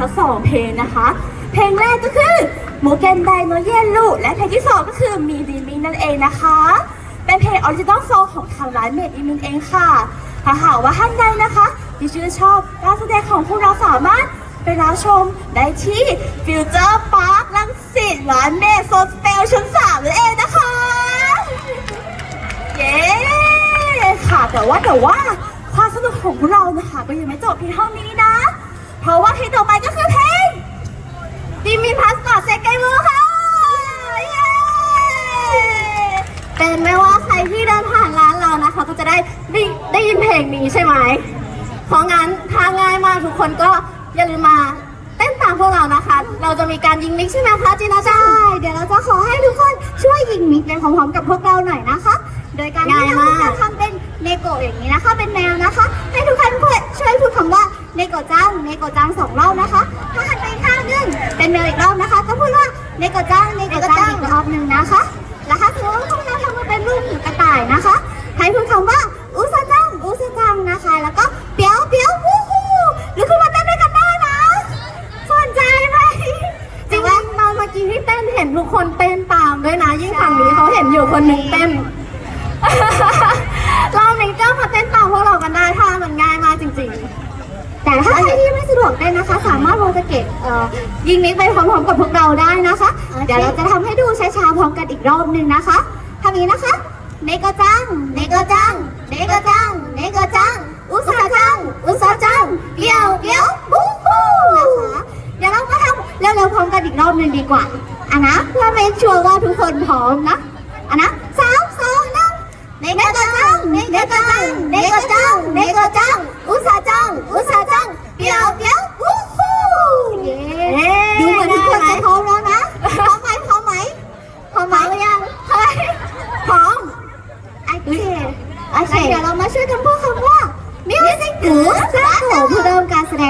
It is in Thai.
ทั้งสองเพลงนะคะ เพลงแรกก็คือโมเกนไดโนเยนลูและเพลงที่สองก็คือมีดีมินั่นเองนะคะ เป็นเพลงออริจินอลโซงของทางร้านเมดอีมินเองค่ะถ้าหากว่าท่านใดนะคะที่ชื่นชอบการแสดงของพวกเราสามารถไปรับชมได้ที่ฟิวเจอร์พาร์คลังสิตร้านเมดโซสเปลชั้นสามนั่นเองนะคะ เย้ค่ะแต่ว่าแต่ว่าความสนุกของเรานะคะก็ยังไม่จบเพียงเท่านี้นะ เพราะว่าเพลงต่อไปก็คือเพลงดิมินพาสปอร์ตเซกไกเวอค่ะเย้เป็นไม่ว่าใครที่เดินผ่านร้านเรานะคะ ก็จะได้ได้ได้ยินเพลงนี้ใช่ไหมเพราะงั้นทางง่ายมากทุกคนก็อย่าลืมมาเต้นตามพวกเรานะคะ เราจะมีการยิงมิกซ์ใช่ไหมคะจีน่าใช่ เดี๋ยวเราจะขอให้ทุกคนช่วยยิงมิกซ์ไปพร้อมๆกับพวกเราหน่อยนะคะ โดยการที่เราจะทำเป็นเนโกะอย่างนี้นะคะ เป็นแนวนะคะ ให้ทุกคนช่วยพูดคำว่า โกะจังเนโกะจังสองรอบนะคะ ถ้าหันไปอีกข้างหนึงเป็นแนวอีกรอบนะคะ ก็พูดว่าเนโกะจังเนโกะจังอีกรอบหนึ่งนะคะ แล้วถ้าสมมติว่าพวกเราทำมาเป็นรูปหมูกระต่ายนะคะ ให้พูดคำว่าอุซาจังอุซาจังนะคะ แล้วก็เปียวเปียววู้ฮู้หรือขึ้นมาเต้นด้วยกันได้นะสนใจไหมจริงๆตอนเมื่อกี้ที่เต้นเห็นทุกคนเต้นตามด้วยนะ ยิ่งฝั่งนี้เขาเห็นอยู่คนหนึ่งเต้น รอบนี้ก็มาเต้นตามพวกเรากันได้ถ้ามันง่ายมากจริง ๆ แต่ถ้าใค รที่ไม่สะดวกเต้นนะคะ สามารถโรลสเก็ตเอ่อยิงมิกไปพร้อมๆกับพวกเราได้นะคะ เดี๋ยวเราจะทำให้ดูช้าๆพร้อมกันอีกรอบหนึ่งนะคะทำนี้นะคะเนโกจังเนโกจังเนโกจังเนโกจัง อุซาจัง อุซาจังเปียวเปียวบูฮูนะคะเดี๋ยวเรามาทำเร็วๆพร้อมกันอีกรอบหนึ่งดีกว่าอะนะเพื่อไม่ชัวร์ว่าทุกคนพร้อมนะอะนะสามสองหนึ่งเนโกจังเนโกจังเนโกจังเนโกจัง อุซาจัง อุซาจังเปียวเปียวบูฮูเย้ดูเหมือนทุกคนจะพร้อมแล้วนะ พร้อมไหมพร้อมไหมพร้อมไหมหรือยังเฮ้ยพร้อมโอเค โอเคเดี๋ยวเรามาช่วยกันพูดคำว่ามิวสิกหรือสร้างโเพื่อเริ่มการแสดง